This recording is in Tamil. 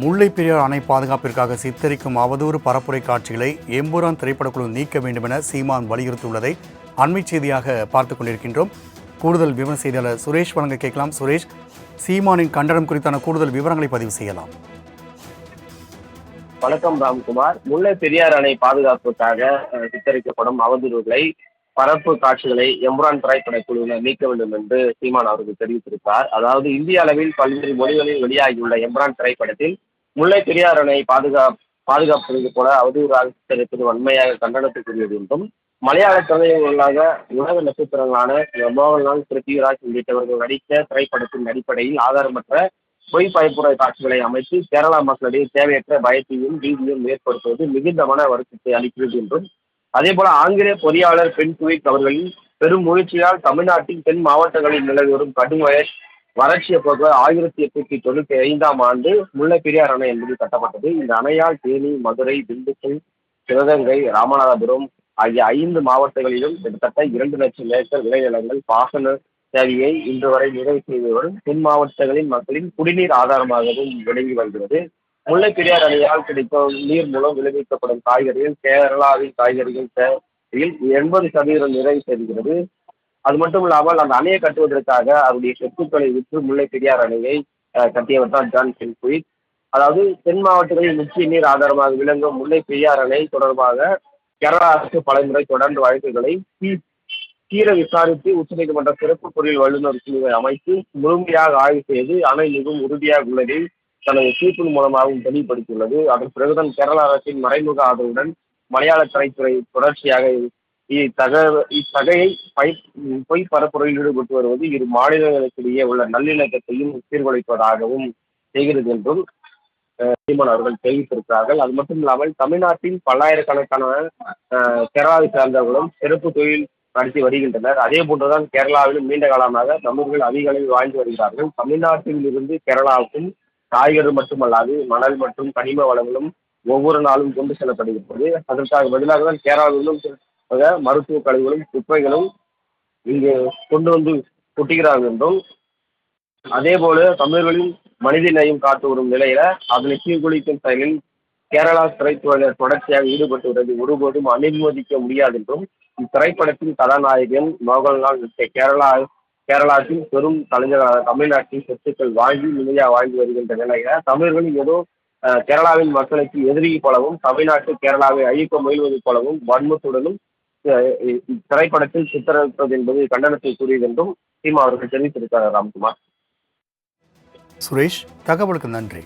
முல்லை பெரியார் அணை பாதுகாப்பிற்காக சித்தரிக்கும் அவதூறு பரப்புரை காட்சிகளை எம்புரான் திரைப்படக்குழு நீக்க வேண்டுமென சீமான் வலியுறுத்தியுள்ளதை அண்மை செய்தியாக பார்த்து கொண்டிருக்கின்றோம். கூடுதல் விவர செய்தியாளர் சுரேஷ் வழங்க கேட்கலாம். சுரேஷ் சீமானின் கண்டனம் குறித்தான கூடுதல் விவரங்களை பதிவு செய்யலாம். வணக்கம் ராம்குமார். முல்லை பெரியார் அணை பாதுகாப்புக்காக சித்தரிக்கப்படும் அவதூறுகளை பரப்பு காட்சிகளை எம்ரான் திரைப்பட குழுவினர் நீக்க வேண்டும் என்று சீமான் அவர்கள் தெரிவித்திருக்கிறார். அதாவது இந்திய அளவில் பல்வேறு மொழிகளில் வெளியாகியுள்ள எம்ரான் திரைப்படத்தில் முல்லை பெரியாறு அணை பாதுகா பாதுகாப்பது போல அவதூறாக சித்தரிப்பது வன்மையாக கண்டனத்துக்குரியது என்றும் மலையாள கலைஞர்களாக உலக நட்சத்திரங்களான மோகன்லால் பிருத்திவிராஜ் உள்ளிட்டவர்கள் நடித்த திரைப்படத்தின் அடிப்படையில் ஆதாரமற்ற பொய் பயப்புரை காட்சிகளை அமைத்து கேரளா மக்களிடையே தேவையற்ற பயத்தையும் பீதியும் ஏற்படுத்துவது மிகுந்த மன வருத்தத்தை அளிக்கிறது என்றும் அதே போல ஆங்கில பொறியாளர் பெண் குவிக் அவர்களின் பெரும் முயற்சியால் தமிழ்நாட்டின் தென் மாவட்டங்களில் நிலவி வரும் கடும் வறட்சியை போக்க ஆயிரத்தி எட்நூத்தி தொண்ணூத்தி ஐந்தாம் ஆண்டு முல்லை பெரியார் அணை என்பது கட்டப்பட்டது. இந்த அணையால் தேனி மதுரை திண்டுக்கல் சிவகங்கை ராமநாதபுரம் ஆகிய ஐந்து மாவட்டங்களிலும் கிட்டத்தட்ட இரண்டு லட்சம் ஏக்கர் விளைநிலங்கள் பாசன தேவையை இன்று வரை நிறைவு செய்தவரும் தென் மாவட்டங்களின் மக்களின் குடிநீர் ஆதாரமாகவும் விளங்கி வருகிறது. முல்லை பெரியார் அணையால் கிடைக்கும் நீர் மூலம் விளைவிக்கப்படும் காய்கறிகள் கேரளாவின் காய்கறிகள் எண்பது சதவீதம் நிறைவு செய்கிறது அது மட்டும் இல்லாமல் அந்த அணையை கட்டுவதற்காக அவருடைய சொத்துக்களை விற்று முல்லை பெரியார் அணையை கட்டியவர் தான் ஜான் சென்குயிட் அதாவது தென் மாவட்டங்களில் முக்கிய நீர் ஆதாரமாக விளங்கும் முல்லை பெரியார் அணை தொடர்பாக கேரளா அரசு பலமுறை தொடர்ந்து வழக்குகளை தீ- தீர விசாரித்து உச்சநீதிமன்ற சிறப்பு பொருள் வல்லுநர் குழுவை அமைத்து முழுமையாக ஆய்வு செய்து அணை மிகவும் உறுதியாக உள்ளதை தனது தீர்ப்பின் மூலமாகவும் தெளிவுபடுத்தியுள்ளது. அதன் பிறகுதான் கேரள அரசின் மறைமுக ஆதரவுடன் மலையாள திரைத்துறை தொடர்ச்சியாக இத்தக இத்தகையை பை பொய் பரப்புரையில் ஈடுபட்டு வருவது இரு மாநிலங்களுக்கிடையே உள்ள நல்லிணக்கத்தையும் சீர்குலைப்பதாகவும் செய்கிறது என்றும் சீமான் அவர்கள் தெரிவித்திருக்கிறார்கள். அது மட்டும் இல்லாமல் தமிழ்நாட்டின் பல்லாயிரக்கணக்கான கேரளாவை சார்ந்தவர்களும் சிறப்பு தொழில் நடத்தி வருகின்றனர். அதே போன்றுதான் கேரளாவிலும் நீண்ட காலமாக தமிழர்கள் அதிக அளவில் வாழ்ந்து வருகிறார்கள். தமிழ்நாட்டில் இருந்து கேரளாவுக்கும் காய்கறி மட்டுமல்லாது மணல் மற்றும் கனிம வளங்களும் ஒவ்வொரு நாளும் கொண்டு செல்லப்படுகிறது அதற்காக பதிலாக தான் கேரளாவிலும் ஆக மருத்துவ கழிவுகளும் குப்பைகளும் இங்கு கொண்டு வந்து கொட்டுகிறார்கள் என்றும் அதே போல தமிழர்களின் மனித நேயம் காத்து வரும் நிலையில அதனை சீர்குலைக்கும் செயலில் கேரளா திரைத்துறையினர் தொடர்ச்சியாக ஈடுபட்டு ஒருபோதும் அனுமதிக்க முடியாது என்றும் இத்திரைப்படத்தின் கதாநாயகன் மோகன்லால் கேரளா கேரளாவின் பெரும் கலைஞரான தமிழ்நாட்டின் சொத்துக்கள் வாங்கி நிலையாக வாழ்ந்து வருகின்ற நிலையில தமிழர்கள் ஏதோ கேரளாவின் மக்களுக்கு எதிரி போலவும் தமிழ்நாட்டு கேரளாவை அழிக்க முயல்வது போலவும் வன்மத்துடனும் திரைப்படத்தில் இத்திரைப்படத்தில் சித்தரிப்பது என்பது கண்டனத்திற்குரியது என்றும் சீமா அவர்கள் தெரிவித்திருக்கிறார் ராம்குமார். சுரேஷ் தகவலுக்கு நன்றி.